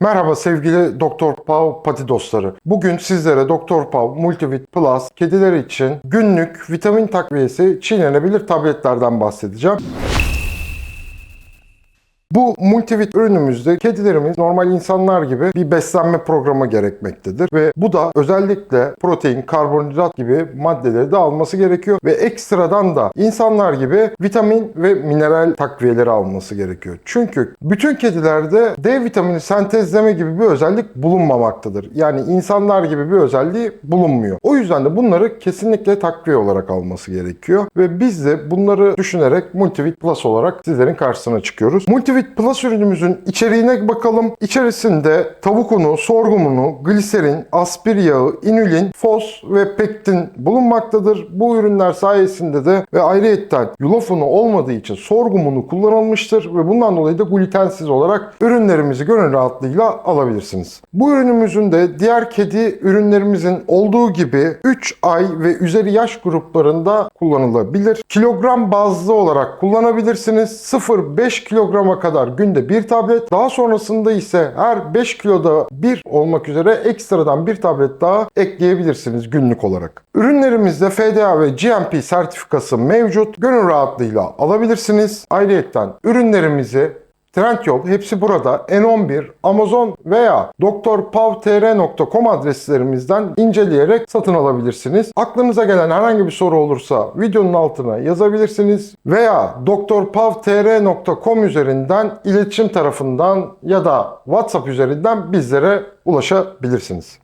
Merhaba sevgili Doktor Pav Pati dostları. Bugün sizlere Doktor Pav Multivit Plus kediler için günlük vitamin takviyesi çiğnenebilir tabletlerden bahsedeceğim. Bu multivit ürünümüzde kedilerimiz normal insanlar gibi bir beslenme programı gerekmektedir. Ve bu da özellikle protein, karbonhidrat gibi maddeleri de alması gerekiyor. Ve ekstradan da insanlar gibi vitamin ve mineral takviyeleri alması gerekiyor. Çünkü bütün kedilerde D vitamini sentezleme gibi bir özellik bulunmamaktadır. Yani insanlar gibi bir özelliği bulunmuyor. O yüzden de bunları kesinlikle takviye olarak alması gerekiyor. Ve biz de bunları düşünerek Multivit Plus olarak sizlerin karşısına çıkıyoruz. Multivit Plus ürünümüzün içeriğine bakalım. İçerisinde tavuk unu, sorghum unu, gliserin, aspir yağı, inülin, fos ve pektin bulunmaktadır. Bu ürünler sayesinde de ve ayrıyetten yulaf unu olmadığı için sorghum unu kullanılmıştır ve bundan dolayı da glutensiz olarak ürünlerimizi gönül rahatlığıyla alabilirsiniz. Bu ürünümüzün de diğer kedi ürünlerimizin olduğu gibi 3 ay ve üzeri yaş gruplarında kullanılabilir. Kilogram bazlı olarak kullanabilirsiniz. 0-5 kilograma kadar günde bir tablet. Daha sonrasında ise her 5 kiloda bir olmak üzere ekstradan bir tablet daha ekleyebilirsiniz günlük olarak. Ürünlerimizde FDA ve GMP sertifikası mevcut. Gönül rahatlığıyla alabilirsiniz. Ayrıyeten ürünlerimizi Trendyol hepsi burada N11, Amazon veya drpavtr.com adreslerimizden inceleyerek satın alabilirsiniz. Aklınıza gelen herhangi bir soru olursa videonun altına yazabilirsiniz veya drpavtr.com üzerinden iletişim tarafından ya da WhatsApp üzerinden bizlere ulaşabilirsiniz.